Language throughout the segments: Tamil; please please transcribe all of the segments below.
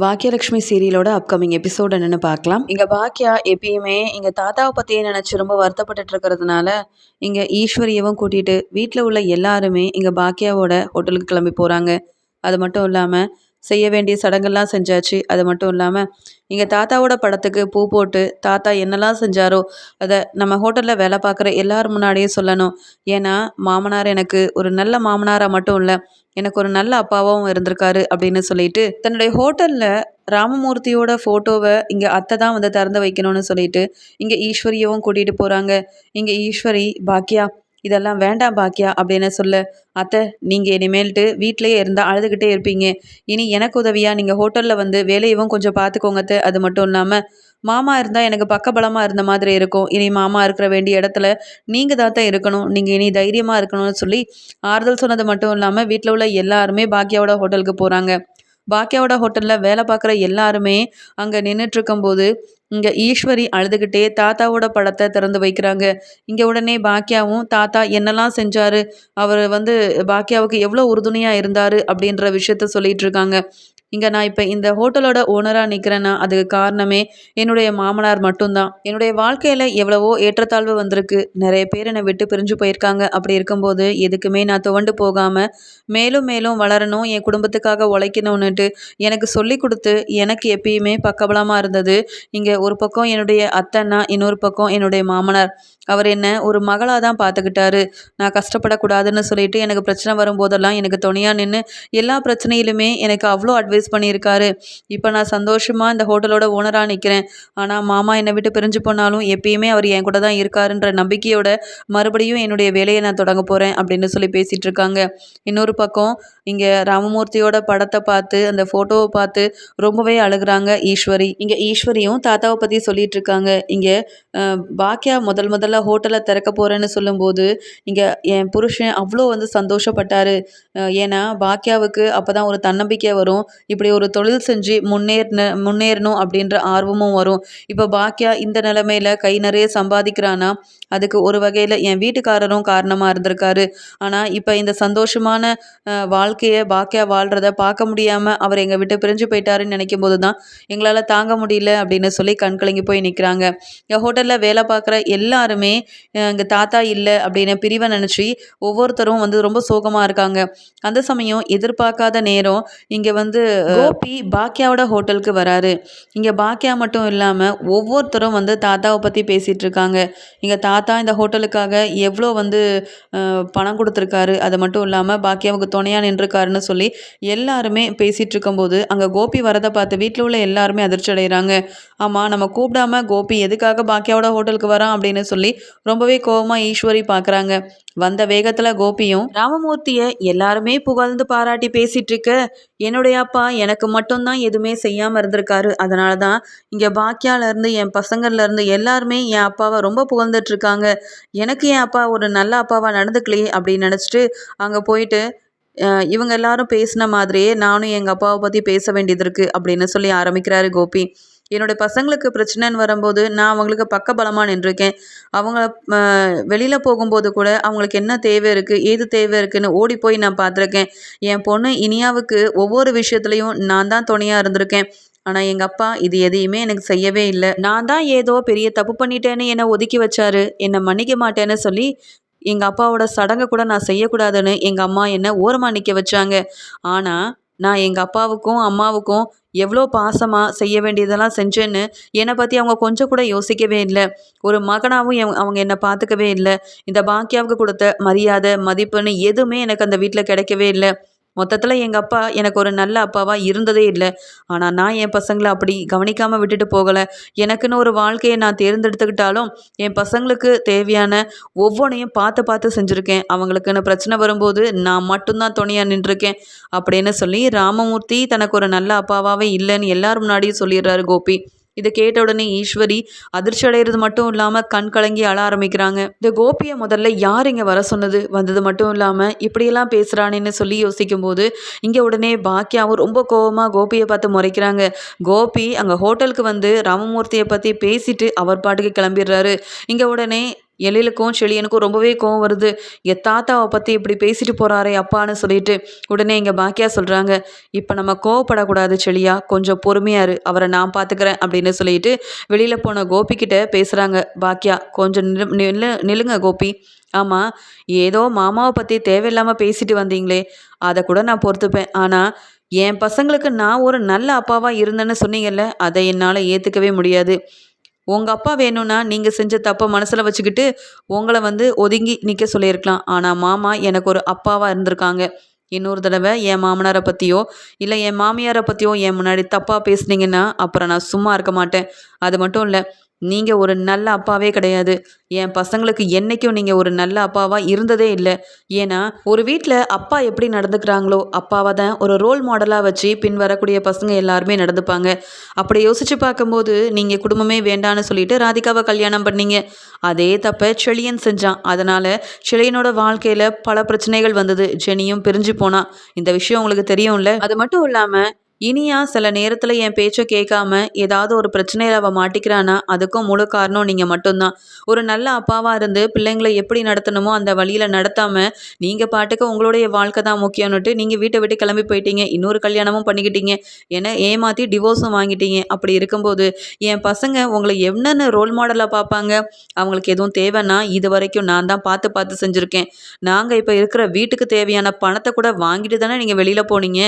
பாக்கியலட்சுமி சீரியலோட அப்கமிங் எபிசோட் என்னன்னு பார்க்கலாம். இங்கே பாக்கியா எப்பயுமே இங்கே தாத்தாவை பற்றியே நினச்சி ரொம்ப வருத்தப்பட்டுட்டு இருக்கிறதுனால இங்கே ஈஸ்வரியவும் கூட்டிகிட்டு வீட்டில் உள்ள எல்லாருமே இங்கே பாக்கியாவோட ஹோட்டலுக்கு கிளம்பி போகிறாங்க அது மட்டும் இல்லாமல் செய்ய வேண்டிய சடங்கெல்லாம் செஞ்சாச்சு. அது மட்டும் இல்லாமல் எங்கள் தாத்தாவோட படத்துக்கு பூ போட்டு தாத்தா என்னெல்லாம் செஞ்சாரோ அதை நம்ம ஹோட்டலில் வேலை பார்க்குற எல்லார் முன்னாடியே சொல்லணும். ஏன்னா மாமனார் எனக்கு ஒரு நல்ல மாமனாராக மட்டும் இல்லை எனக்கு ஒரு நல்ல அப்பாவும் இருந்திருக்காரு அப்படின்னு சொல்லிட்டு தன்னுடைய ஹோட்டலில் ராமமூர்த்தியோட ஃபோட்டோவை இங்கே அத்தை தான் வந்து திறந்து வைக்கணும்னு சொல்லிட்டு இங்கே ஈஸ்வரியவும் கூட்டிகிட்டு போகிறாங்க இங்கே ஈஸ்வரி பாக்கியா இதெல்லாம் வேண்டாம் பாக்கியா அப்படின்னு சொல்ல அத்தை நீங்கள் இனிமேல்ட்டு வீட்டிலேயே இருந்தால் அழுதுகிட்டே இருப்பீங்க. இனி எனக்கு உதவியாக நீங்கள் ஹோட்டலில் வந்து வேலையவும் கொஞ்சம் பார்த்துக்கோங்க அத்தை. அது மட்டும் இல்லாமல் மாமா இருந்தால் எனக்கு பக்கபலமாக இருந்த மாதிரி இருக்கும். இனி மாமா இருக்கிற வேண்டிய இடத்துல நீங்கள் தான் தான் இருக்கணும். நீங்கள் இனி தைரியமாக இருக்கணும்னு சொல்லி ஆறுதல் சொன்னது மட்டும் இல்லாமல் வீட்டில் உள்ள எல்லாருமே பாக்கியாவோட ஹோட்டலுக்கு போகிறாங்க பாக்கியாவோட ஹோட்டலில் வேலை பார்க்குற எல்லாருமே அங்கே நின்றுட்டுருக்கும்போது இங்கே ஈஸ்வரி அழுதுகிட்டே தாத்தாவோட படத்தை திறந்து வைக்கிறாங்க. இங்கே உடனே பாக்கியாவும் தாத்தா என்னெல்லாம் செஞ்சார்? அவர் வந்து பாக்கியாவுக்கு எவ்வளோ உறுதுணையாக இருந்தார்? அப்படின்ற விஷயத்த சொல்லிட்டு இருக்காங்க. இங்கே நான் இப்போ இந்த ஹோட்டலோட ஓனராக நிற்கிறேன்னா அதுக்கு காரணமே என்னுடைய மாமனார் மட்டும்தான். என்னுடைய வாழ்க்கையில் எவ்வளவோ ஏற்றத்தாழ்வு வந்திருக்கு. நிறைய பேர் என்னை விட்டு பிரிஞ்சு போயிருக்காங்க. அப்படி இருக்கும்போது எதுக்குமே நான் துவண்டு போகாமல் மேலும் மேலும் வளரணும் என் குடும்பத்துக்காக உழைக்கணும்னுட்டு எனக்கு சொல்லி கொடுத்து எனக்கு எப்பயுமே பக்கபலமாக இருந்தது. இங்கே ஒரு பக்கம் என்னுடைய அத்தைன்னா இன்னொரு பக்கம் என்னுடைய மாமனார். அவர் என்ன ஒரு மகளாக தான் பார்த்துக்கிட்டாரு. நான் கஷ்டப்படக்கூடாதுன்னு சொல்லிட்டு எனக்கு பிரச்சனை வரும்போதெல்லாம் எனக்கு துணையாக நின்று எல்லா பிரச்சனையிலுமே எனக்கு அவ்வளோ அட்வைஸ் பண்ணியிருக்காரு. இப்போ நான் சந்தோஷமாக இந்த ஹோட்டலோட ஓனராக நிற்கிறேன் ஆனால் மாமா என்னை விட்டு பிரிஞ்சு போனாலும் எப்பயுமே அவர் என் கூட தான் இருக்காருன்ற நம்பிக்கையோட மறுபடியும் என்னுடைய வேலையை நான் தொடங்க போகிறேன் அப்படின்னு சொல்லி பேசிகிட்டு இருக்காங்க. இன்னொரு பக்கம் இங்கே ராமமூர்த்தியோட படத்தை பார்த்து அந்த ஃபோட்டோவை பார்த்து ரொம்பவே அழுகுறாங்க ஈஸ்வரி. இங்கே ஈஸ்வரியும் தாத்தாவை பற்றி சொல்லிட்டு இருக்காங்க. இங்கே பாக்கியா முதல் முதல்ல ஹோட்டலை திறக்க போகிறேன்னு சொல்லும்போது இங்கே என் புருஷன் அவ்வளோ வந்து சந்தோஷப்பட்டார். ஏன்னா பாக்கியாவுக்கு அப்போ தான் ஒரு தன்னம்பிக்கை வரும். இப்படி ஒரு தொழில் செஞ்சு முன்னேறின முன்னேறணும் அப்படின்ற ஆர்வமும் வரும். இப்போ பாக்கியா இந்த நிலமையில் கை நிறைய சம்பாதிக்கிறானா? அதுக்கு ஒரு வகையில் என் வீட்டுக்காரரும் காரணமாக இருந்திருக்காரு. ஆனால் இப்போ இந்த சந்தோஷமான வாழ்க்கை வாழ்க்கையை பாக்கியா வாழ்கிறத பார்க்க முடியாமல் அவர் எங்கள் விட்டு பிரிஞ்சு போயிட்டாருன்னு நினைக்கும் போது தான் எங்களால் தாங்க முடியல அப்படின்னு சொல்லி கண் கலங்கி போய் நிற்கிறாங்க என் ஹோட்டலில் வேலை பார்க்குற எல்லாருமே எங்கள் தாத்தா இல்லை அப்படின்னு பிரிவை நினச்சி ஒவ்வொருத்தரும் வந்து ரொம்ப சோகமாக இருக்காங்க. அந்த சமயம் எதிர்பார்க்காத நேரம் இங்கே வந்து கோபி பாக்கியாவோட ஹோட்டலுக்கு வராரு. இங்கே பாக்கியா மட்டும் இல்லாமல் ஒவ்வொருத்தரும் வந்து தாத்தாவை பற்றி பேசிகிட்டு இருக்காங்க. இங்கே தாத்தா இந்த ஹோட்டலுக்காக எவ்வளோ வந்து பணம் கொடுத்துருக்காரு. அது மட்டும் இல்லாமல் பாக்கியாவுக்கு துணையாக இருக்காருன்னு சொல்லி எல்லாருமே பேசிகிட்டு இருக்கும்போது அங்கே கோபி வரதை பார்த்து வீட்டில் உள்ள எல்லாருமே அதிர்ச்சி அடைகிறாங்க. ஆமாம் நம்ம கூப்பிடாம கோபி எதுக்காக பாக்கியாவோட ஹோட்டலுக்கு வரான் அப்படின்னு சொல்லி ரொம்பவே கோபமாக ஈஸ்வரி பார்க்குறாங்க வந்த வேகத்தில் கோபியும் ராமமூர்த்தியை எல்லாருமே புகழ்ந்து பாராட்டி பேசிட்டு இருக்க. என்னுடைய அப்பா எனக்கு மட்டும்தான் எதுவுமே செய்யாமல் இருந்திருக்காரு. அதனால தான் இங்கே பாக்கியாலேருந்து என் பசங்கள்லேருந்து எல்லாருமே என் அப்பாவை ரொம்ப புகழ்ந்துட்டு இருக்காங்க. எனக்கு என் அப்பா ஒரு நல்ல அப்பாவாக நடந்துக்கலையே அப்படின்னு நினச்சிட்டு அங்கே போயிட்டு இவங்க எல்லாரும் பேசின மாதிரியே நானும் எங்கள் அப்பாவை பற்றி பேச வேண்டியது இருக்குது அப்படின்னு சொல்லி ஆரம்பிக்கிறாரு கோபி. என்னுடைய பசங்களுக்கு பிரச்சனைன்னு வரும்போது நான் அவங்களுக்கு பக்கபலமாக நின்றுருக்கேன். அவங்கள வெளியில் போகும்போது கூட அவங்களுக்கு என்ன தேவை இருக்குது ஏது தேவை இருக்குதுன்னு ஓடி போய் நான் பார்த்துருக்கேன். என் பொண்ணு இனியாவுக்கு ஒவ்வொரு விஷயத்துலையும் நான் தான் துணையாக இருந்திருக்கேன். ஆனால் எங்கள் அப்பா இது எதையுமே எனக்கு செய்யவே இல்லை. நான் தான் ஏதோ பெரிய தப்பு பண்ணிட்டேன்னு என்னை ஒதுக்கி வச்சாரு. என்னை மன்னிக்க மாட்டேன்னு சொல்லி எங்கள் அப்பாவோட சடங்கை கூட நான் செய்யக்கூடாதுன்னு எங்கள் அம்மா என்னை ஓரமாக நிற்க வச்சாங்க. ஆனால் நான் எங்கள் அப்பாவுக்கும் அம்மாவுக்கும் எவ்வளோ பாசமாக செய்ய வேண்டியதெல்லாம் செஞ்சேன்னு என்னை பற்றி அவங்க கொஞ்சம் கூட யோசிக்கவே இல்லை. ஒரு மகனாகவும் அவங்க என்னை பார்த்துக்கவே இல்லை. இந்த பாக்கியாவுக்கு கொடுத்த மரியாதை மதிப்புன்னு எதுவுமே எனக்கு அந்த வீட்டில் கிடைக்கவே இல்லை. மொத்தத்தில் எங்கள் அப்பா எனக்கு ஒரு நல்ல அப்பாவாக இருந்ததே இல்லை. ஆனால் நான் என் பசங்களை அப்படி கவனிக்காமல் விட்டுட்டு போகலை. எனக்குன்னு ஒரு வாழ்க்கையை நான் தேர்ந்தெடுத்துக்கிட்டாலும் என் பசங்களுக்கு தேவையான ஒவ்வொன்றையும் பார்த்து பார்த்து செஞ்சுருக்கேன். அவங்களுக்குன்னு பிரச்சனை வரும்போது நான் மட்டும்தான் துணையாக நின்றுருக்கேன். அப்படின்னு சொல்லி ராமமூர்த்தி தனக்கு ஒரு நல்ல அப்பாவாகவே இல்லைன்னு எல்லாரும் முன்னாடியும் சொல்லிடுறாரு கோபி. இதை கேட்ட உடனே ஈஸ்வரி அதிர்ச்சி அடைகிறது மட்டும் இல்லாமல் கண் கலங்கி அழ ஆரம்பிக்கிறாங்க. இந்த கோபியை முதல்ல யார் இங்கே வர சொன்னது? வந்தது மட்டும் இல்லாமல் இப்படியெல்லாம் பேசுகிறானேன்னு சொல்லி யோசிக்கும் போது இங்கே உடனே பாக்கியாவும் ரொம்ப கோபமாக கோபியை பார்த்து முறைக்கிறாங்க. கோபி அங்கே ஹோட்டலுக்கு வந்து ராமமூர்த்தியை பற்றி பேசிட்டு அவர் பாட்டுக்கு கிளம்பிடுறாரு. இங்கே உடனே எழிலுக்கும் செழியனுக்கும் ரொம்பவே கோவம் வருது. என் தாத்தாவை பற்றி இப்படி பேசிட்டு போகிறாரே அப்பான்னு சொல்லிட்டு உடனே இங்கே பாக்கியா சொல்கிறாங்க இப்போ நம்ம கோவப்படக்கூடாது செழியா கொஞ்சம் பொறுமையாக இரு அவரை நான் பார்த்துக்கிறேன் அப்படின்னு சொல்லிட்டு வெளியில் போன கோபிக்கிட்ட பேசுகிறாங்க பாக்கியா கொஞ்சம் நிலு நில்லு நில்லுங்க கோபி. ஆமாம் ஏதோ மாமாவை பற்றி தேவையில்லாமல் பேசிட்டு வந்தீங்களே அதை கூட நான் பொறுத்துப்பேன். ஆனால் என் பசங்களுக்கு நான் ஒரு நல்ல அப்பாவாக இருந்தேன்னு சொன்னீங்கல்ல அதை என்னால் ஏற்றுக்கவே முடியாது. உங்கள் அப்பா வேணும்னா நீங்கள் செஞ்ச தப்பை மனசில் வச்சுக்கிட்டு உங்களை வந்து ஒதுங்கி நிற்க சொல்லியிருக்கலாம். ஆனால் மாமா எனக்கு ஒரு அப்பாவாக இருந்திருக்காங்க. இன்னொரு தடவை என் மாமனாரை பற்றியோ இல்லை என் மாமியாரை பற்றியோ என் முன்னாடி தப்பாக பேசுனீங்கன்னா அப்புறம் நான் சும்மா இருக்க மாட்டேன். அது மட்டும் இல்லை நீங்கள் ஒரு நல்ல அப்பாவே கிடையாது. என் பசங்களுக்கு என்றைக்கும் நீங்கள் ஒரு நல்ல அப்பாவாக இருந்ததே இல்லை. ஏன்னா ஒரு வீட்டில் அப்பா எப்படி நடந்துக்கிறாங்களோ அப்பாவை தான் ஒரு ரோல் மாடலாக வச்சு பின் வரக்கூடிய பசங்க எல்லாருமே நடந்துப்பாங்க. அப்படி யோசித்து பார்க்கும்போது நீங்கள் குடும்பமே வேண்டான்னு சொல்லிட்டு ராதிகாவை கல்யாணம் பண்ணீங்க. அதே தப்பை செழியன் செஞ்சான். அதனால் செழியனோட வாழ்க்கையில் பல பிரச்சனைகள் வந்தது. ஜெனியும் பிரிஞ்சு போனா. இந்த விஷயம் உங்களுக்கு தெரியும்ல? அது மட்டும் இல்லாமல் இனியா சில நேரத்தில் என் பேச்சை கேட்காம ஏதாவது ஒரு பிரச்சனையில் அவள் மாட்டிக்கிறானா? அதுக்கும் முழு காரணம் நீங்கள் மட்டும்தான். ஒரு நல்ல அப்பாவாக இருந்து பிள்ளைங்களை எப்படி நடத்தணுமோ அந்த வழியில் நடத்தாமல் நீங்கள் பாட்டுக்கு உங்களுடைய வாழ்க்கை தான் முக்கியம்னுட்டு நீங்கள் வீட்டை விட்டு கிளம்பி போயிட்டீங்க. இன்னொரு கல்யாணமும் பண்ணிக்கிட்டீங்க. ஏன்னா ஏமாற்றி டிவோர்ஸும் வாங்கிட்டீங்க. அப்படி இருக்கும்போது என் பசங்க உங்களை என்னென்ன ரோல் மாடலாக பார்ப்பாங்க. அவங்களுக்கு எதுவும் தேவைன்னா இது வரைக்கும் நான் தான் பார்த்து பார்த்து செஞ்சுருக்கேன். நாங்கள் இப்போ இருக்கிற வீட்டுக்கு தேவையான பணத்தை கூட வாங்கிட்டு தானே நீங்கள் வெளியில் போனீங்க.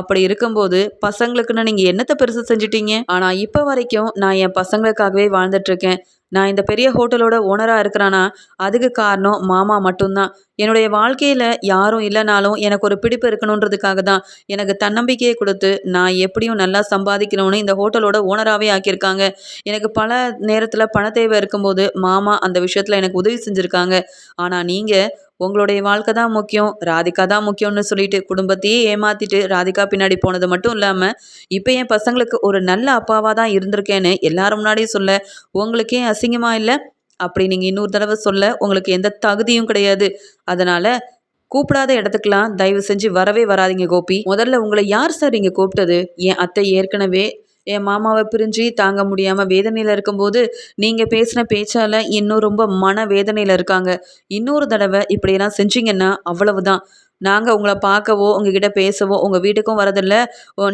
அப்படி இருக்கும்போது பசங்களுக்குன்னு நீங்கள் என்னத்தை பெருசு செஞ்சிட்டீங்க? ஆனால் இப்போ வரைக்கும் நான் என் பசங்களுக்காகவே வாழ்ந்துட்டுருக்கேன். நான் இந்த பெரிய ஹோட்டலோட ஓனராக இருக்கிறேன்னா அதுக்கு காரணம் மாமா மட்டும்தான். என்னுடைய வாழ்க்கையில் யாரும் இல்லைனாலும் எனக்கு ஒரு பிடிப்பு இருக்கணுன்றதுக்காக தான் எனக்கு தன்னம்பிக்கையை கொடுத்து நான் எப்படியும் நல்லா சம்பாதிக்கணும்னு இந்த ஹோட்டலோட ஓனராகவே ஆக்கியிருக்காங்க. எனக்கு பல நேரத்தில் பண தேவை இருக்கும்போது மாமா அந்த விஷயத்தில் எனக்கு உதவி செஞ்சுருக்காங்க. ஆனால் நீங்கள் உங்களுடைய வாழ்க்கை தான் முக்கியம் ராதிகா தான் முக்கியம்னு சொல்லிட்டு குடும்பத்தையே ஏமாத்திட்டு ராதிகா பின்னாடி போனது மட்டும் இல்லாமல் இப்போ என் பசங்களுக்கு ஒரு நல்ல அப்பாவாக தான் இருந்திருக்கேன்னு எல்லாரும் முன்னாடியும் சொல்ல உங்களுக்கே அசிங்கமாக இல்லை? அப்படி நீங்கள் இன்னொரு தடவை சொல்ல உங்களுக்கு எந்த தகுதியும் கிடையாது. அதனால் கூப்பிடாத இடத்துக்கெல்லாம் தயவு செஞ்சு வரவே வராதிங்க கோபி. முதல்ல உங்களை யார் சார் இங்கே கூப்பிட்டது? என் அத்தை ஏற்கனவே என் மாமாவை பிரிஞ்சு தாங்க முடியாமல் வேதனையில் இருக்கும்போது நீங்கள் பேசின பேச்சால் இன்னும் ரொம்ப மன வேதனையில் இருக்காங்க. இன்னொரு தடவை இப்படியெல்லாம் செஞ்சீங்கன்னா அவ்வளவுதான். நாங்கள் உங்களை பார்க்கவோ உங்ககிட்ட பேசவோ உங்கள் வீட்டுக்கும் வரதில்லை.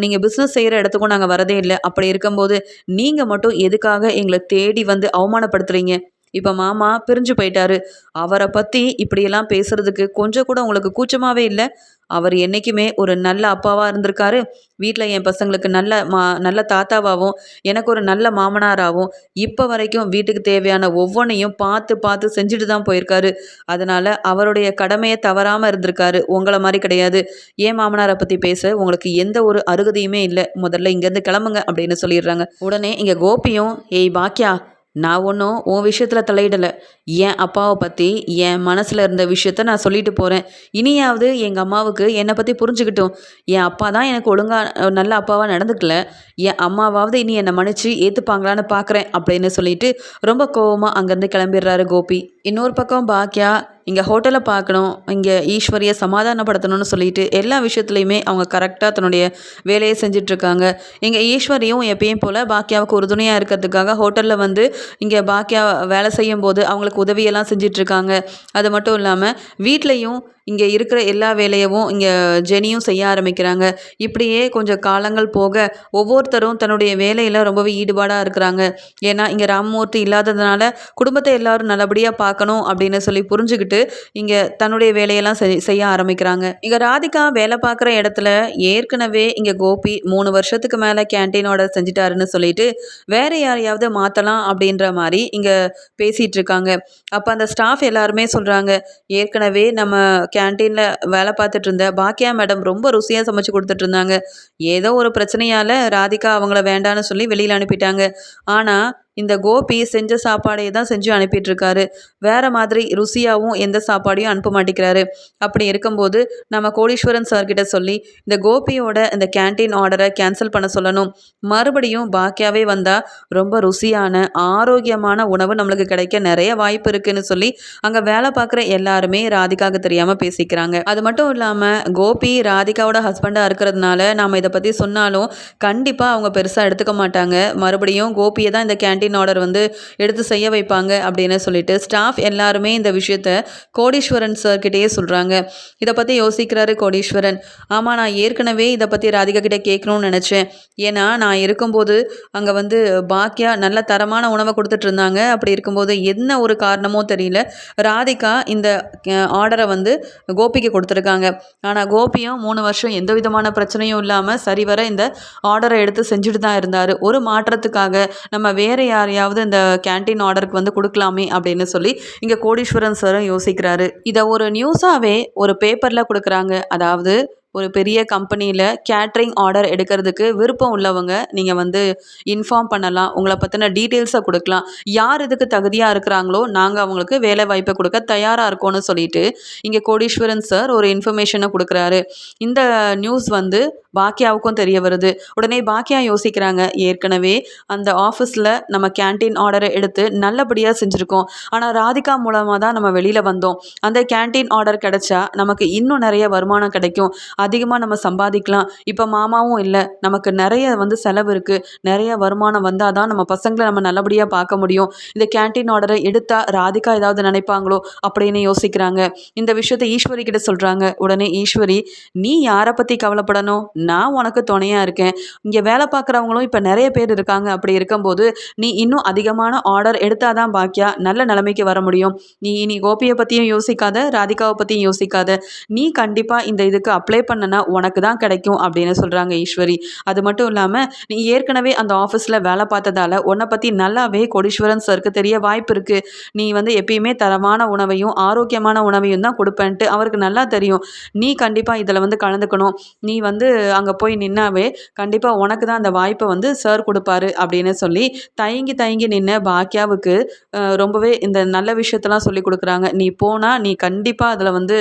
நீங்கள் பிஸ்னஸ் செய்கிற இடத்துக்கும் நாங்கள் வரதே இல்லை. அப்படி இருக்கும்போது நீங்கள் மட்டும் எதுக்காக எங்களை தேடி வந்து அவமானப்படுத்துகிறீங்க இப்போ மாமா பிரிஞ்சு போயிட்டாரு. அவரை பற்றி இப்படியெல்லாம் பேசுறதுக்கு கொஞ்சம் கூட உங்களுக்கு கூச்சமாகவே இல்லை? அவர் என்றைக்குமே ஒரு நல்ல அப்பாவாக இருந்திருக்காரு. வீட்டில் என் பசங்களுக்கு நல்ல மா நல்ல தாத்தாவாகவும் எனக்கு ஒரு நல்ல மாமனாராகவும் இப்போ வரைக்கும் வீட்டுக்கு தேவையான ஒவ்வொன்றையும் பார்த்து பார்த்து செஞ்சுட்டு தான் போயிருக்காரு. அதனால் அவருடைய கடமையை தவறாமல் இருந்திருக்காரு. உங்களை மாதிரி கிடையாது. ஏன் மாமனாரை பற்றி பேச? உங்களுக்கு எந்த ஒரு அருகதையுமே இல்லை. முதல்ல இங்கேருந்து கிளம்புங்க அப்படின்னு சொல்லிடுறாங்க. உடனே இங்கே கோபியும் ஏய் பாக்கியா நான் ஒன்றும் உன் விஷயத்தில் தலையிடலை. என் அப்பாவை பற்றி என் மனசில் இருந்த விஷயத்த நான் சொல்லிட்டு போகிறேன் இனியாவது எங்கள் அம்மாவுக்கு என்னை பற்றி புரிஞ்சுக்கிட்டும். என் அப்பா தான் எனக்கு ஒழுங்காக நல்ல அப்பாவாக நடந்துக்கல. என் அம்மாவாவது இனி என்னை மன்னிச்சு ஏற்றுப்பாங்களான்னு பார்க்குறேன் அப்படின்னு சொல்லிட்டு ரொம்ப கோவமாக அங்கேருந்து கிளம்பிடுறாரு கோபி. இன்னொரு பக்கம் பாக்கியா இங்கே ஹோட்டலை பார்க்கணும் இங்கே ஈஸ்வரியை சமாதானப்படுத்தணும்னு சொல்லிட்டு எல்லா விஷயத்துலையுமே அவங்க கரெக்டாக தன்னுடைய வேலையை செஞ்சிட்ருக்காங்க. இங்கே ஈஸ்வரியும் எப்பயும் போல் பாக்கியாவுக்கு உறுதுணையாக இருக்கிறதுக்காக ஹோட்டலில் வந்து இங்கே பாக்கியா வேலை செய்யும் போது அவங்களுக்கு உதவியெல்லாம் செஞ்சிட்ருக்காங்க. அது மட்டும் இல்லாமல் வீட்லேயும் இங்கே இருக்கிற எல்லா வேலையவும் இங்கே ஜெனியும் செய்ய ஆரம்பிக்கிறாங்க. இப்படியே கொஞ்சம் காலங்கள் போக ஒவ்வொருத்தரும் தன்னுடைய வேலையில் ரொம்பவே ஈடுபாடாக இருக்கிறாங்க. ஏன்னா இங்கே ராமமூர்த்தி இல்லாததுனால குடும்பத்தை எல்லாரும் நல்லபடியாக பார்க்கணும் அப்படின்னு சொல்லி புரிஞ்சுக்கிட்டு இங்கே தன்னுடைய வேலையெல்லாம் செய்ய ஆரம்பிக்கிறாங்க. இங்கே ராதிகா வேலை பார்க்குற இடத்துல ஏற்கனவே இங்கே கோபி மூணு வருஷத்துக்கு மேலே கேன்டீன் ஆர்டர் செஞ்சிட்டாருன்னு சொல்லிட்டு வேற யாரையாவது மாற்றலாம் அப்படின்ற மாதிரி இங்கே பேசிகிட்டு இருக்காங்க. அப்போ அந்த ஸ்டாஃப் எல்லாருமே சொல்கிறாங்க ஏற்கனவே நம்ம கேன்டீனில் வேலை பார்த்துட்டு இருந்த பாக்கியா மேடம் ரொம்ப ருசியாக சமைச்சு கொடுத்துட்டு இருந்தாங்க. ஏதோ ஒரு பிரச்சனையால் ராதிகா அவங்கள வேண்டான்னு சொல்லி வெளியில் அனுப்பிட்டாங்க. ஆனால் இந்த கோபி செஞ்ச சாப்பாடையே தான் செஞ்சு அனுப்பிட்டுருக்காரு. வேறு மாதிரி ருசியாகவும் எந்த சாப்பாடையும் அனுப்ப மாட்டேங்கிறாரு. அப்படி இருக்கும்போது நம்ம கோடீஸ்வரன் சார்கிட்ட சொல்லி இந்த கோபியோட இந்த கேன்டீன் ஆர்டரை கேன்சல் பண்ண சொல்லணும். மறுபடியும் பாக்கியாவே வந்தால் ரொம்ப ருசியான ஆரோக்கியமான உணவு நம்மளுக்கு கிடைக்க நிறைய வாய்ப்பு இருக்குன்னு சொல்லி அங்கே வேலை பார்க்குற எல்லாருமே ராதிகாவுக்கு தெரியாமல் பேசிக்கிறாங்க. அது மட்டும் இல்லாமல் கோபி ராதிகாவோட ஹஸ்பண்டாக இருக்கிறதுனால நாம் இதை பற்றி சொன்னாலும் கண்டிப்பாக அவங்க பெருசாக எடுத்துக்க மாட்டாங்க. மறுபடியும் கோபியை தான் இந்த கேன்டீன் கேண்டீன் ஆர்டர் வந்து எடுத்து செய்ய வைப்பாங்க அப்படின்னு சொல்லிட்டு ஸ்டாஃப் எல்லாருமே இந்த விஷயத்த கோடீஸ்வரன் சார் கிட்டேயே சொல்கிறாங்க இதை பற்றி யோசிக்கிறாரு கோடீஸ்வரன். ஆமாம் நான் ஏற்கனவே இதை பற்றி ராதிகா கிட்டே கேட்கணும்னு நினச்சேன். ஏன்னா நான் இருக்கும்போது அங்கே வந்து பாக்கியா நல்ல தரமான உணவை கொடுத்துட்டு இருந்தாங்க. அப்படி இருக்கும்போது என்ன ஒரு காரணமோ தெரியல. ராதிகா இந்த ஆர்டரை வந்து கோபிக்கு கொடுத்துருக்காங்க. ஆனால் கோபியும் மூணு வருஷம் எந்த விதமான பிரச்சனையும் இல்லாமல் சரிவர இந்த ஆர்டரை எடுத்து செஞ்சுட்டு தான் இருந்தார். ஒரு மாற்றத்துக்காக நம்ம வேறு யாரையாவது இந்த கேன்டீன் ஆர்டருக்கு வந்து கொடுக்கலாமே அப்படின்னு சொல்லி இங்கே கோடீஸ்வரன் சாரும் யோசிக்கிறாரு. இதை ஒரு நியூஸாகவே ஒரு பேப்பரில் கொடுக்குறாங்க. அதாவது ஒரு பெரிய கம்பெனியில் கேட்ரிங் ஆர்டர் எடுக்கிறதுக்கு விருப்பம் உள்ளவங்க நீங்கள் வந்து இன்ஃபார்ம் பண்ணலாம். உங்களை பற்றின டீட்டெயில்ஸை கொடுக்கலாம். யார் இதுக்கு தகுதியாக இருக்கிறாங்களோ நாங்கள் அவங்களுக்கு வேலை வாய்ப்பை கொடுக்க தயாராக இருக்கோன்னு சொல்லிட்டு இங்கே கோடீஸ்வரன் சார் ஒரு இன்ஃபர்மேஷனை கொடுக்குறாரு. இந்த நியூஸ் வந்து பாக்கியாவுக்கும் தெரிய வருது. உடனே பாக்கியா யோசிக்கிறாங்க ஏற்கனவே அந்த ஆஃபீஸில் நம்ம கேன்டீன் ஆர்டரை எடுத்து நல்லபடியாக செஞ்சுருக்கோம். ஆனால் ராதிகா மூலமாக தான் நம்ம வெளியில் வந்தோம். அந்த கேன்டீன் ஆர்டர் கிடைச்சா நமக்கு இன்னும் நிறைய வருமானம் கிடைக்கும். அதிகமாக நம்ம சம்பாதிக்கலாம். இப்போ மாமாவும் இல்லை. நமக்கு நிறைய வந்து செலவு இருக்குது நிறைய வருமானம் வந்தால் தான் நம்ம பசங்களை நம்ம நல்லபடியாக பார்க்க முடியும். இந்த கேன்டீன் ஆர்டரை எடுத்தால் ராதிகா ஏதாவது நினைப்பாங்களோ அப்படின்னு யோசிக்கிறாங்க. இந்த விஷயத்த ஈஸ்வரி கிட்ட சொல்கிறாங்க உடனே ஈஸ்வரி நீ யாரை பற்றி கவலைப்படணும்? நான் உனக்கு துணையாக இருக்கேன். இங்கே வேலை பார்க்குறவங்களும் இப்போ நிறைய பேர் இருக்காங்க. அப்படி இருக்கும்போது நீ இன்னும் அதிகமான ஆர்டர் எடுத்தால் தான் பாக்கியா? நல்ல நிலைமைக்கு வர முடியும். நீ இனி கோபியை பற்றியும் யோசிக்காத ராதிகாவை பற்றியும் யோசிக்காத. நீ கண்டிப்பாக இந்த இதுக்கு அப்ளை பண்ணனா உனக்கு தான் கிடைக்கும் அப்படின்னு சொல்கிறாங்க ஈஸ்வரி. அது மட்டும் இல்லாமல் நீ ஏற்கனவே அந்த ஆஃபீஸில் வேலை பார்த்ததால உன்னை பற்றி நல்லாவே கோடீஸ்வரன் சருக்கு தெரிய வாய்ப்பு இருக்குது நீ வந்து எப்பயுமே தரமான உணவையும் ஆரோக்கியமான உணவையும் தான் கொடுப்பேன்ட்டு அவருக்கு நல்லா தெரியும். நீ கண்டிப்பாக இதில் வந்து கலந்துக்கணும். நீ வந்து அங்கே போய் நின்னாவே கண்டிப்பாக உனக்கு தான் அந்த வாய்ப்பை வந்து சார் கொடுப்பாரு அப்படின்னு சொல்லி தயங்கி தயங்கி நின்று பாக்கியாவுக்கு ரொம்பவே இந்த நல்ல விஷயத்தெல்லாம் சொல்லி கொடுக்குறாங்க. நீ போனால் நீ கண்டிப்பாக அதில் வந்து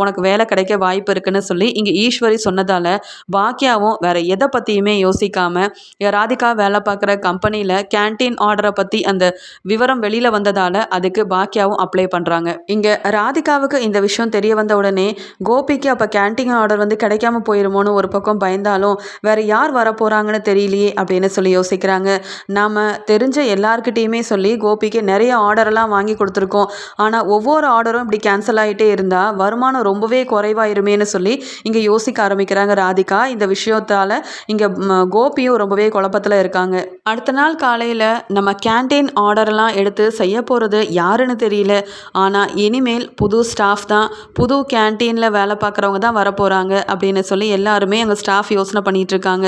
உனக்கு வேலை கிடைக்க வாய்ப்பு இருக்குன்னு சொல்லி இங்கே ஈஸ்வரி சொன்னதால் பாக்கியாவும் வேற எதை பற்றியுமே யோசிக்காமல் ராதிகா வேலை பார்க்குற கம்பெனியில் கேன்டீன் ஆர்டரை பற்றி அந்த விவரம் வெளியில் வந்ததால் அதுக்கு பாக்கியாவும் அப்ளை பண்ணுறாங்க இங்கே ராதிகாவுக்கு இந்த விஷயம் தெரிய வந்த உடனே கோபிக்கு அப்போ கேன்டீன் ஆர்டர் வந்து கிடைக்காம போயிருமோன்னு ஒரு பக்கம் பயந்தாலும் வேறு யார் வர போகிறாங்கன்னு தெரியலையே அப்படின்னு சொல்லி யோசிக்கிறாங்க. நாம் தெரிஞ்ச எல்லாருக்கிட்டேயுமே சொல்லி கோபிக்கு நிறைய ஆர்டரெல்லாம் வாங்கி கொடுத்துருக்கோம். ஆனால் ஒவ்வொரு ஆர்டரும் இப்படி கேன்சல் ஆகிட்டே இருந்தால் வருமானம் ரொம்பவே குறைவாயிருமேனு சொல்லி இங்கே யோசிக்க ஆரம்பிக்கிறாங்க ராதிகா. இந்த விஷயத்தால் இங்கே கோபியும் ரொம்பவே குழப்பத்தில் இருக்காங்க. அடுத்த நாள் காலையில் நம்ம கேன்டீன் ஆர்டர்லாம் எடுத்து செய்ய போகிறது யாருன்னு தெரியல. ஆனால் இனிமேல் புது ஸ்டாஃப் தான் புது கேன்டீனில் வேலை பார்க்குறவங்க தான் வரப்போகிறாங்க அப்படின்னு சொல்லி எல்லாருமே அங்கே ஸ்டாஃப் யோசனை பண்ணிகிட்டு இருக்காங்க.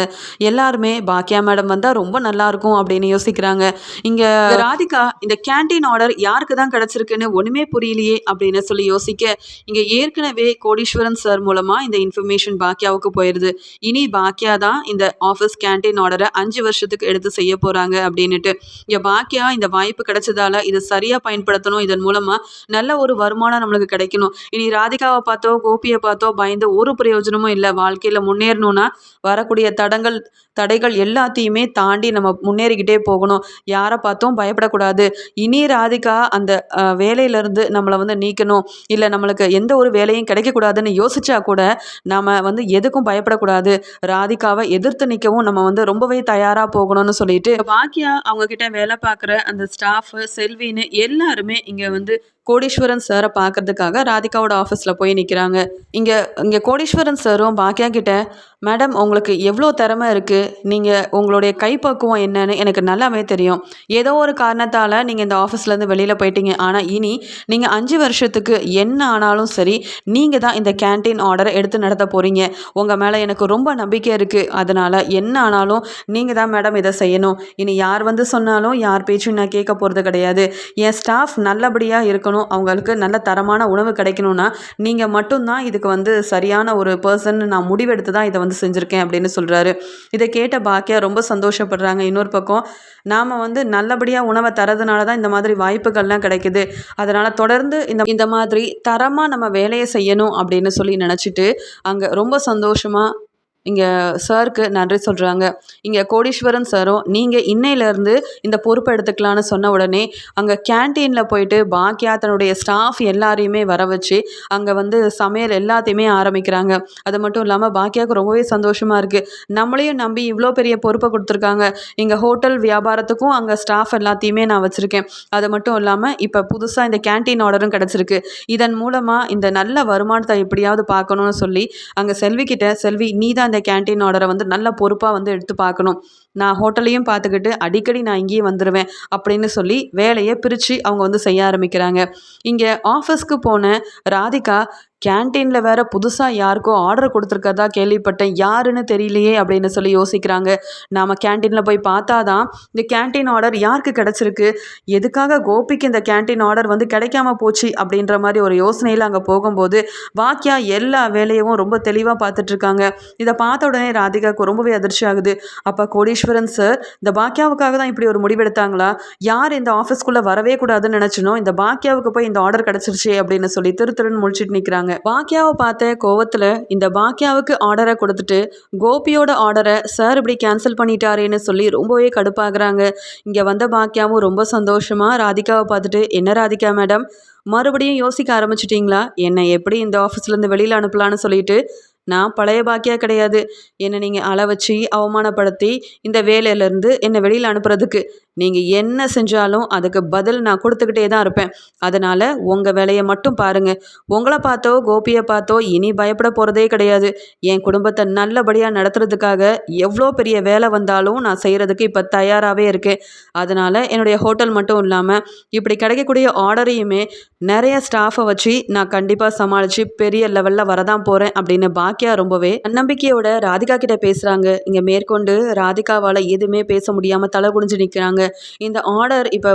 எல்லாருமே பாக்கியா மேடம் வந்தால் ரொம்ப நல்லாயிருக்கும் அப்படின்னு யோசிக்கிறாங்க. இங்கே ராதிகா இந்த கேன்டீன் ஆர்டர் யாருக்கு தான் கிடச்சிருக்குன்னு ஒன்றுமே புரியலையே அப்படின்னு சொல்லி யோசிக்க இங்கே ஏற்கனவே கோடீஸ்வரன் சார் மூலமாக இந்த இன்ஃபர்மேஷன் பாக்கியாவுக்கு போயிடுது இனி பாக்கியா தான் இந்த ஆஃபீஸ் கேன்டீன் ஆர்டரை அஞ்சு வருஷத்துக்கு எடுத்து செய்ய போகிறாங்க அப்படின்னுட்டு. இங்கே பாக்கியா இந்த வாய்ப்பு கிடைச்சதால இதை சரியாக பயன்படுத்தணும். இதன் மூலமாக நல்ல ஒரு வருமானம் நம்மளுக்கு கிடைக்கணும். இனி ராதிகாவை பார்த்தோ கோபியை பார்த்தோ பயந்து ஒரு பிரயோஜனமும் இல்லை. வாழ்க்கையில் முன்னேறணும்னா வரக்கூடிய தடங்கள் தடைகள் எல்லாத்தையுமே தாண்டி நம்ம முன்னேறிக்கிட்டே போகணும். யாரை பார்த்தும் பயப்படக்கூடாது. இனி ராதிகா அந்த வேலையிலேருந்து நம்மளை வந்து நீக்கணும். இல்லை நம்மளுக்கு எந்த ஒரு வேலையும் கிடைக்கக்கூடாதுன்னு யோசிச்சா கூட நம்ம வந்து எதுக்கும் பயப்படக்கூடாது. ராதிகாவை எதிர்த்து நிற்கவும் நம்ம வந்து ரொம்பவே தயாராக போகணும்னு சொல்லிட்டு பாக்கியா அவங்க கிட்ட வேலை பார்க்குற அந்த ஸ்டாஃபு செல்வின்னு எல்லாருமே இங்கே வந்து கோடீஸ்வரன் சாரை பார்க்கறதுக்காக ராதிகாவோட ஆஃபீஸில் போய் நிற்கிறாங்க இங்கே இங்கே கோடீஸ்வரன் சாரும் பாக்கியா கிட்ட மேடம் உங்களுக்கு எவ்வளோ திறமை இருக்குது நீங்கள் உங்களுடைய கைப்பக்குவம் என்னன்னு எனக்கு நல்லாவே தெரியும். ஏதோ ஒரு காரணத்தால் நீங்கள் இந்த ஆஃபீஸ்லேருந்து வெளியில் போயிட்டீங்க. ஆனால் இனி நீங்கள் அஞ்சு வருஷத்துக்கு என்ன ஆனாலும் சரி நீங்கள் தான் இந்த கேன்டீன் ஆர்டரை எடுத்து நடத்த போகிறீங்க உங்கள் மேலே எனக்கு ரொம்ப நம்பிக்கை இருக்குது அதனால் என்ன ஆனாலும் நீங்கள் தான் மேடம் இதை செய்யணும். இனி யார் வந்து சொன்னாலும் யார் பேச்சும் நான் கேட்க போகிறது கிடையாது. என் ஸ்டாஃப் நல்லபடியாக இருக்கணும். அவங்களுக்கு நல்ல தரமான உணவு கிடைக்கணும்னா நீங்கள் மட்டும்தான் இதுக்கு வந்து சரியான ஒரு பர்சன் நான் முடிவெடுத்து தான் இதை வந்து செஞ்சுருக்கேன் அப்படின்னு சொல்கிறாரு இதை கேட்ட பாக்கியா ரொம்ப சந்தோஷப்படுறாங்க. இன்னொரு பக்கம் நாம் வந்து நல்லபடியாக உணவை தரதுனால தான் இந்த மாதிரி வாய்ப்புகள்லாம் கிடைக்குது. அதனால் தொடர்ந்து இந்த இந்த மாதிரி தரமாக நம்ம வேலையை செய்யணும் அப்படின்னு சொல்லி நினச்சிட்டு அங்கே ரொம்ப சந்தோஷமாக இங்கே சாருக்கு நன்றி சொல்கிறாங்க இங்கே கோடீஸ்வரன் சாரும் நீங்கள் இன்னையிலேருந்து இந்த பொறுப்பை எடுத்துக்கலான்னு சொன்ன உடனே அங்கே கேன்டீனில் போயிட்டு பாக்கியா தன்னுடைய ஸ்டாஃப் எல்லாரையுமே வர வச்சு அங்கே வந்து சமையல் எல்லாத்தையுமே ஆரம்பிக்கிறாங்க. அது மட்டும் இல்லாமல் பாக்கியாவுக்கு ரொம்பவே சந்தோஷமாக இருக்குது நம்மளையும் நம்பி இவ்வளோ பெரிய பொறுப்பை கொடுத்துருக்காங்க. இங்கே ஹோட்டல் வியாபாரத்துக்கும் அங்கே ஸ்டாஃப் எல்லாத்தையுமே நான் வச்சுருக்கேன். அது மட்டும் இல்லாமல் இப்போ புதுசாக இந்த கேன்டீன் ஆர்டரும் கிடச்சிருக்கு. இதன் மூலமாக இந்த நல்ல வருமானத்தை எப்படியாவது பார்க்கணும்னு சொல்லி அங்கே செல்விக்கிட்ட செல்வி நீ தான் இந்த கேன்டீன் ஆர்டரை வந்து நல்ல பொறுப்பாக வந்து எடுத்து பார்க்கணும். நான் ஹோட்டலையும் பார்த்துக்கிட்டு அடிக்கடி நான் இங்கேயே வந்துடுவேன் அப்படின்னு சொல்லி வேலையை பிரித்து அவங்க வந்து செய்ய ஆரம்பிக்கிறாங்க. இங்கே ஆஃபீஸ்க்கு போன ராதிகா கேன்டீனில் வேற புதுசாக யாருக்கோ ஆர்டர் கொடுத்துருக்கதா கேள்விப்பட்டேன். யாருன்னு தெரியலையே அப்படின்னு சொல்லி யோசிக்கிறாங்க. நாம் கேன்டீனில் போய் பார்த்தா தான் இந்த கேன்டீன் ஆர்டர் யாருக்கு கிடச்சிருக்கு? எதுக்காக கோபிக்கு இந்த கேன்டீன் ஆர்டர் வந்து கிடைக்காம போச்சு அப்படின்ற மாதிரி ஒரு யோசனையில் அங்கே போகும்போது வாக்கியா எல்லா வேலையவும் ரொம்ப தெளிவாக பார்த்துட்ருக்காங்க. இதை பார்த்த உடனே ராதிகாவுக்கு ரொம்பவே அதிர்ச்சி ஆகுது. அப்போ கோடீஸ்வரன் சார் இந்த பாக்கியாவுக்காக தான் இப்படி ஒரு முடிவெடுத்தாங்களா? யார் இந்த ஆஃபீஸ்க்குள்ளே வரவே கூடாதுன்னு நினச்சினோ? இந்த பாக்கியாவுக்கு போய் இந்த ஆர்டர் கிடச்சிருச்சு அப்படின்னு சொல்லி திரு திருன்னு முழிச்சிட்டு நிற்கிறாங்க பாக்கியாவை பார்த்த கோவத்தில் இந்த பாக்கியாவுக்கு ஆர்டரை கொடுத்துட்டு கோபியோட ஆர்டரை சார் இப்படி கேன்சல் பண்ணிட்டாரேன்னு சொல்லி ரொம்பவே கடுப்பாகிறாங்க. இங்கே வந்த பாக்கியாவும் ரொம்ப சந்தோஷமாக ராதிகாவை பார்த்துட்டு என்ன ராதிகா மேடம் மறுபடியும் யோசிக்க ஆரம்பிச்சிட்டிங்களா? என்னை எப்படி இந்த ஆஃபீஸ்லேருந்து வெளியில் அனுப்பலான்னு சொல்லிட்டு? நான் பழைய பாக்கியா கிடையாது. என்னை நீங்கள் அளவச்சு அவமானப்படுத்தி இந்த வேலையிலேருந்து என்னை வெளியில் அனுப்புறதுக்கு. நீங்கள் என்ன செஞ்சாலும் அதுக்கு பதில் நான் கொடுத்துக்கிட்டே தான் இருப்பேன். அதனால் உங்கள் வேலையை மட்டும் பாருங்கள் உங்களை பார்த்தோ கோபியை பார்த்தோ இனி பயப்பட போகிறதே கிடையாது. என் குடும்பத்தை நல்லபடியாக நடத்துறதுக்காக எவ்வளோ பெரிய வேலை வந்தாலும் நான் செய்கிறதுக்கு இப்போ தயாராகவே இருக்கேன். அதனால் என்னுடைய ஹோட்டல் மட்டும் இல்லாமல் இப்படி கிடைக்கக்கூடிய ஆர்டரையுமே நிறைய ஸ்டாஃபை வச்சு நான் கண்டிப்பாக சமாளித்து பெரிய லெவலில் வரதான் போகிறேன் அப்படின்னு பாக்கியா ரொம்பவே நம்பிக்கையோட ராதிகா கிட்ட பேசுகிறாங்க இங்கே மேற்கொண்டு ராதிகாவால் எதுவுமே பேச முடியாமல் தலை குடிஞ்சு நிற்கிறாங்க இந்த ஆர்டர் இப்போ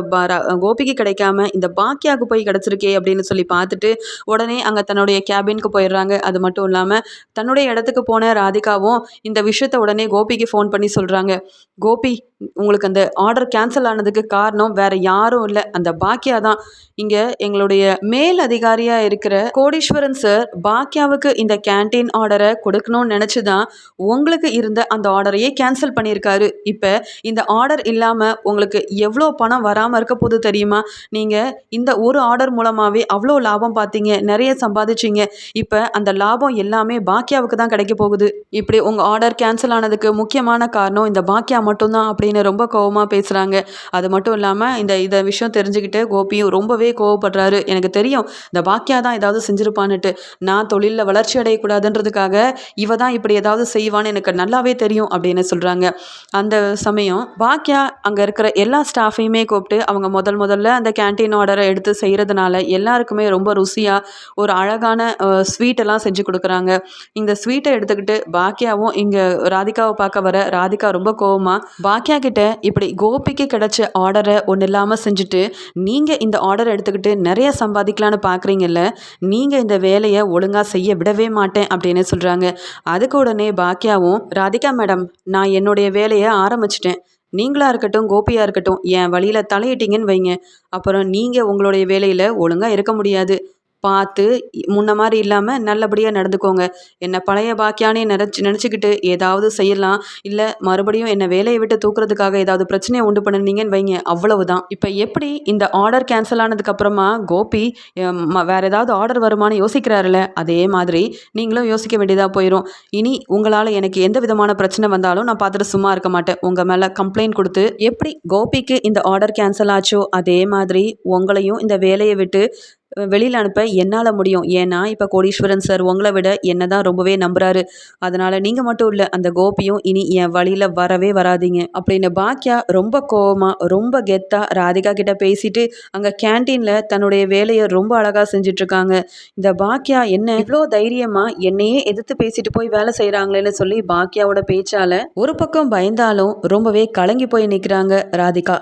கோபிக்கு கிடைக்காம இந்த பாக்கியாவுக்கு போய் கிடச்சிருக்கே அப்படின்னு சொல்லி பார்த்துட்டு உடனே அங்கே தன்னுடைய கேபினுக்கு போயிடுறாங்க. அது மட்டும் இல்லாமல் தன்னுடைய இடத்துக்கு போன ராதிகாவும் இந்த விஷயத்த உடனே கோபிக்கு ஃபோன் பண்ணி சொல்கிறாங்க கோபி உங்களுக்கு அந்த ஆர்டர் கேன்சல் ஆனதுக்கு காரணம் வேற யாரும் இல்லை. அந்த பாக்கியா தான். இங்கே எங்களுடைய மேல் அதிகாரியாக இருக்கிற கோடீஸ்வரன் சார் பாக்கியாவுக்கு இந்த கேன்டீன் ஆர்டரை கொடுக்கணும்னு நினச்சி தான் உங்களுக்கு இருந்த அந்த ஆர்டரையே கேன்சல் பண்ணியிருக்காரு. இப்போ இந்த ஆர்டர் இல்லாமல் உங்களுக்கு உங்களுக்கு எவ்வளோ பணம் வராமல் இருக்க போது தெரியுமா? நீங்கள் இந்த ஒரு ஆர்டர் மூலமாகவே அவ்வளோ லாபம் பார்த்தீங்க நிறைய சம்பாதிச்சிங்க. இப்போ அந்த லாபம் எல்லாமே பாக்கியாவுக்கு தான் கிடைக்க போகுது. இப்படி உங்கள் ஆர்டர் கேன்சல் ஆனதுக்கு முக்கியமான காரணம் இந்த பாக்கியா மட்டும்தான் அப்படின்னு ரொம்ப கோபமாக பேசுகிறாங்க அது மட்டும் இல்லாமல் இந்த இதை விஷயம் தெரிஞ்சுக்கிட்டு கோபியும் ரொம்பவே கோவப்படுறாரு. எனக்கு தெரியும் இந்த பாக்கியா தான் ஏதாவது செஞ்சுருப்பான்னுட்டு. நான் தொழிலில் வளர்ச்சி அடையக்கூடாதுன்றதுக்காக இவ தான் இப்படி ஏதாவது செய்வான்னு எனக்கு நல்லாவே தெரியும் அப்படின்னு சொல்கிறாங்க அந்த சமயம் பாக்கியா அங்கே இருக்கிற எல்லா ஸ்டாஃபையுமே கூப்பிட்டு அவங்க முதல் முதல்ல அந்த கேன்டீன் ஆர்டரை எடுத்து செய்கிறதுனால எல்லாருக்குமே ரொம்ப ருசியாக ஒரு அழகான ஸ்வீட்டெல்லாம் செஞ்சு கொடுக்குறாங்க. இந்த ஸ்வீட்டை எடுத்துக்கிட்டு பாக்கியாவும் இங்கே ராதிகாவை பார்க்க வர ராதிகா ரொம்ப கோவமாக பாக்கியா கிட்ட இப்படி கோபிக்கு கிடைச்ச ஆர்டரை ஒன்றும் இல்லாமல் செஞ்சுட்டு நீங்கள் இந்த ஆர்டர் எடுத்துக்கிட்டு நிறைய சம்பாதிக்கலான்னு பார்க்குறீங்கல்ல நீங்கள் இந்த வேலையை ஒழுங்காக செய்ய விடவே மாட்டேன் அப்படின்னு சொல்கிறாங்க அதுக்கு உடனே பாக்கியாவும் ராதிகா மேடம் நான் என்னுடைய வேலையை ஆரம்பிச்சிட்டேன். நீங்களாக இருக்கட்டும் கோபியாக இருக்கட்டும் என் வழியில் தலையிட்டீங்கன்னு வைங்க. அப்புறம் நீங்கள் உங்களுடைய வேலையில் ஒழுங்காக இருக்க முடியாது. பார்த்து முன்ன மாதிரி இல்லாமல் நல்லபடியாக நடந்துக்கோங்க. என்னை பழைய பாக்கியானே நினச்சி நினச்சிக்கிட்டு ஏதாவது செய்யலாம். இல்லை மறுபடியும் என்னை வேலையை விட்டு தூக்குறதுக்காக ஏதாவது பிரச்சனையை உண்டு பண்ணினீங்கன்னு வைங்க. அவ்வளவு தான் இப்போ எப்படி இந்த ஆர்டர் கேன்சல் ஆனதுக்கப்புறமா கோபி வேறு ஏதாவது ஆர்டர் வருமானு யோசிக்கிறாருல அதே மாதிரி நீங்களும் யோசிக்க வேண்டியதாக போயிடும் இனி உங்களால் எனக்கு எந்த விதமான பிரச்சனை வந்தாலும் நான் பார்த்துட்டு சும்மா இருக்க மாட்டேன். உங்கள் மேலே கம்ப்ளைண்ட் கொடுத்து எப்படி கோபிக்கு இந்த ஆர்டர் கேன்சல் ஆச்சோ அதே மாதிரி உங்களையும் இந்த வேலையை விட்டு வெளியில் அனுப்ப என்னால் முடியும். ஏன்னா இப்போ கோடீஸ்வரன் சார் உங்களை விட என்ன தான் ரொம்பவே நம்புகிறாரு அதனால் நீங்கள் மட்டும் இல்லை அந்த கோபியும் இனி என் வழியில் வரவே வராதிங்க. அப்படின்னு பாக்கியா ரொம்ப கோவமாக ரொம்ப கெத்தாக ராதிகா கிட்ட பேசிட்டு அங்கே கேன்டீனில் தன்னுடைய வேலையை ரொம்ப அழகாக செஞ்சிட்ருக்காங்க. இந்த பாக்கியா என்ன இவ்வளோ தைரியமாக என்னையே எதிர்த்து பேசிட்டு போய் வேலை செய்கிறாங்களேன்னு சொல்லி பாக்கியாவோட பேச்சால் ஒரு பக்கம் பயந்தாலும் ரொம்பவே கலங்கி போய் நிற்கிறாங்க ராதிகா.